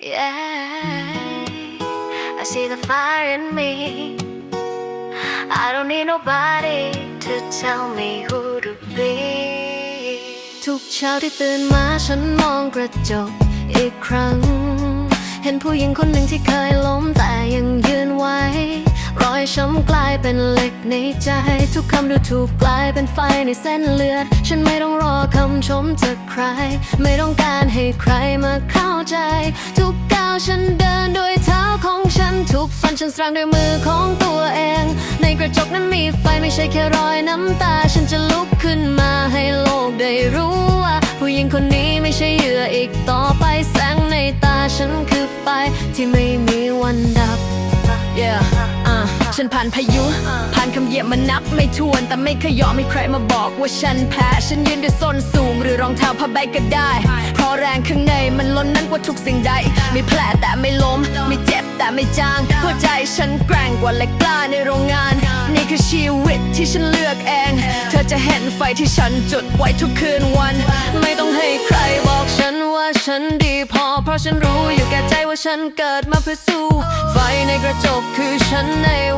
Yeah, I see the fire in me. I don't need nobody to tell me who to be. ทุกเช้าที่ตื่นมาฉันมองกระจกอีกครั้ง เห็นผู้หญิงคนหนึ่งที่เคยลง ช้ำกลายเป็นเหล็กในใจ ทุกคำดูถูกกลายเป็นไฟในเส้นเลือด ฉันไม่ต้องรอคำชมจากใคร ไม่ต้องการให้ใครมาเข้าใจ ทุกก้าวฉันเดินด้วยเท้าของฉัน ทุกฟันฉันสร้างด้วยมือของตัวเอง ในกระจกนั้นมีไฟไม่ใช่แค่รอยน้ำตา ฉันจะลุกขึ้นมาให้โลกได้รู้ว่า ผู้หญิงคนนี้ไม่ใช่เหยื่ออีกต่อไปแสงในตาฉันคือไฟที่ไม่มีวันดับ ฉันผ่านพายุ ผ่านคำเหยียบมานับไม่ถ้วน แต่ไม่เคยยอมให้ใครมาบอกว่าฉันแพ้ ฉันยืนด้วยส้นสูง หรือรองเท้าผ้าใบก็ได้ เพราะแรงข้างในมันล้นนั้นกว่าทุกสิ่งใด มีแผลแต่ไม่ล้ม มีเจ็บแต่ไม่จางหัวใจฉันแกร่งกว่าเหล็กกล้าในโรงงาน นี่คือชีวิตที่ฉันเลือกเอง เธอจะเห็นไฟที่ฉันจุดไว้ทุกคืนวัน ไม่ต้องให้ใครบอกฉันว่าฉันดีพอ เพราะฉันรู้อยู่แก่ใจว่าฉันเกิดมาเพื่อสู้ ไฟในกระจกคือฉันในวันนี้